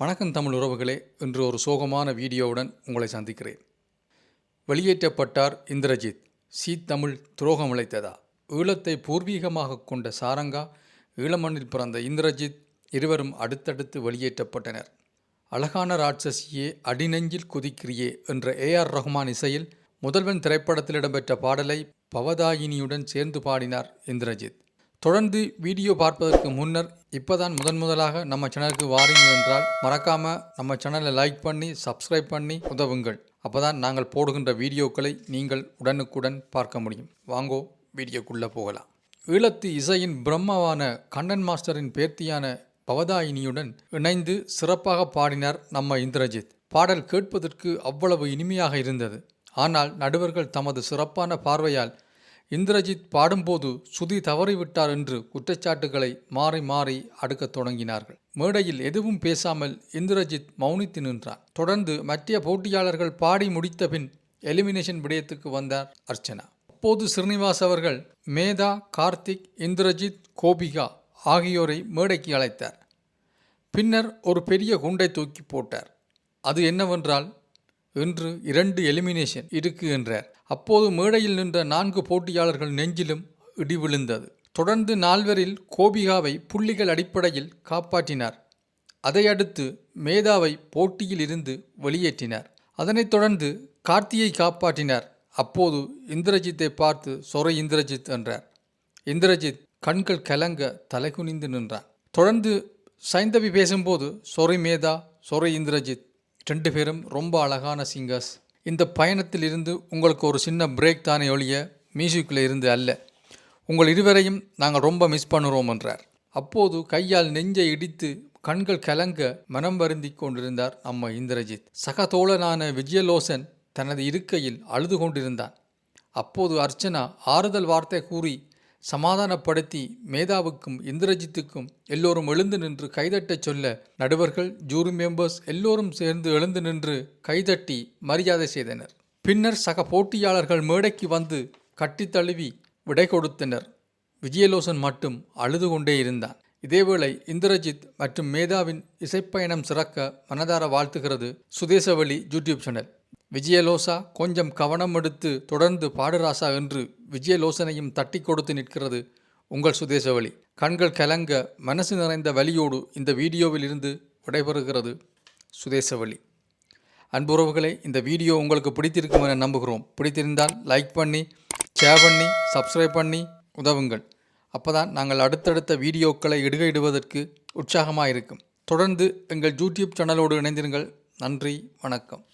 வணக்கம் தமிழ் உறவுகளே. இன்று ஒரு சோகமான வீடியோவுடன் உங்களை சந்திக்கிறேன். வெளியேற்றப்பட்டார் இந்திரஜித். சீ தமிழ் துரோகம் இழைத்ததா? ஈழத்தை பூர்வீகமாக கொண்ட சாரங்கா ஈழமண்ணில் பிறந்த இந்திரஜித் இருவரும் அடுத்தடுத்து வெளியேற்றப்பட்டனர். அழகான ராட்சசியே அடிநெஞ்சில் குதிக்கிறியே என்ற ஏ ஆர் ரஹ்மான் இசையில் முதல்வன் திரைப்படத்தில் இடம்பெற்ற பாடலை பவதாயினியுடன் சேர்ந்து பாடினார் இந்திரஜித். தொடர்ந்து வீடியோ பார்ப்பதற்கு முன்னர் இப்போதான் முதன் முதலாக நம்ம சேனலுக்கு வாரீங்க என்றால் மறக்காமல் நம்ம சேனலை லைக் பண்ணி சப்ஸ்கிரைப் பண்ணி உதவுங்கள். அப்போதான் நாங்கள் போடுகின்ற வீடியோக்களை நீங்கள் உடனுக்குடன் பார்க்க முடியும். வாங்கோ வீடியோக்குள்ளே போகலாம். ஈழத்து இசையின் பிரம்மாவான கண்ணன் மாஸ்டரின் பேர்த்தியான பவதாயினியுடன் இணைந்து சிறப்பாக பாடினார் நம்ம இந்திரஜித். பாடல் கேட்பதற்கு அவ்வளவு இனிமையாக இருந்தது. ஆனால் நடுவர்கள் தமது சிறப்பான பார்வையால் இந்திரஜித் பாடும்போது சுதி தவறிவிட்டார் என்று குற்றச்சாட்டுகளை மாறி மாறி அடுக்கத் தொடங்கினார்கள். மேடையில் எதுவும் பேசாமல் இந்திரஜித் மௌனித்து நின்றார். தொடர்ந்து மற்ற போட்டியாளர்கள் பாடி முடித்த பின் எலிமினேஷன் விடயத்துக்கு வந்தார் அர்ச்சனா. அப்போது ஸ்ரீனிவாஸ் அவர்கள் மேதா கார்த்திக் இந்திரஜித் கோபிகா ஆகியோரை மேடைக்கு அழைத்தார். பின்னர் ஒரு பெரிய குண்டை தூக்கி போட்டார். அது என்னவென்றால் இன்று இரண்டு எலிமினேஷன் இருக்கு என்றார். அப்போது மேடையில் நின்ற நான்கு போட்டியாளர்கள் நெஞ்சிலும் இடி விழுந்தது தொடர்ந்து நால்வரில் கோபிகாவை புள்ளிகள் அடிப்படையில் காப்பாற்றினார். அதையடுத்து மேதாவை போட்டியில் இருந்து வெளியேற்றினார். அதனைத் தொடர்ந்து கார்த்தியை காப்பாற்றினார். அப்போது இந்திரஜித்தை பார்த்து சொரை இந்திரஜித் என்றார். இந்திரஜித் கண்கள் கலங்க தலைகுனிந்து நின்றான். தொடர்ந்து சைந்தவி பேசும்போது சொரை மேதா சொரை இந்திரஜித் ரெண்டு பேரும் ரொம்ப அழகான சிங்கர்ஸ் இந்த பயணத்தில் இருந்து உங்களுக்கு ஒரு சின்ன பிரேக் தானே ஒழிய மியூசிக்கில் இருந்து அல்ல. உங்கள் இருவரையும் நாங்கள் ரொம்ப மிஸ் பண்ணுறோம் என்றார். அப்போது கையால் நெஞ்சை இடித்து கண்கள் கலங்க மனம் வருந்தி கொண்டிருந்தார் நம்ம இந்திரஜித். சகதோழனான விஜயலோசன் தனது இருக்கையில் அழுது கொண்டிருந்தான். அப்போது அர்ச்சனா ஆறுதல் வார்த்தை கூறி சமாதானப்படுத்தி மேதாவுக்கும் இந்திரஜித்துக்கும் எல்லோரும் எழுந்து நின்று கைதட்டச் சொல்ல நடுவர்கள் ஜூரி மெம்பர்ஸ் எல்லோரும் சேர்ந்து எழுந்து நின்று கைதட்டி மரியாதை செய்தனர். பின்னர் சக போட்டியாளர்கள் மேடைக்கு வந்து கட்டி தழுவி விடை கொடுத்தனர். விஜயலோசன் மட்டும் அழுது கொண்டே இருந்தான். இதேவேளை இந்திரஜித் மற்றும் மேதாவின் இசைப்பயணம் சிறக்க மனதார வாழ்த்துகிறது சுதேசவழி யூடியூப் சேனல். விஜயலோசா கொஞ்சம் கவனம் எடுத்து தொடர்ந்து பாடுராசா என்று விஜயலோசனையும் தட்டி கொடுத்து நிற்கிறது. உங்கள் சுதேசவழி கண்கள் கலங்க மனசு நிறைந்த வலியோடு இந்த வீடியோவில் இருந்து விடைபெறுகிறது சுதேசவழி அன்புறவுகளே இந்த வீடியோ உங்களுக்கு பிடித்திருக்கும் என நம்புகிறோம். பிடித்திருந்தால் லைக் பண்ணி ஷேர் பண்ணி சப்ஸ்கிரைப் பண்ணி உதவுங்கள். அப்போதான் நாங்கள் அடுத்தடுத்த வீடியோக்களை இடுகையிடுவதற்கு உற்சாகமாக இருக்கும் தொடர்ந்து எங்கள் யூடியூப் சேனலோடு இணைந்திருங்கள். நன்றி வணக்கம்.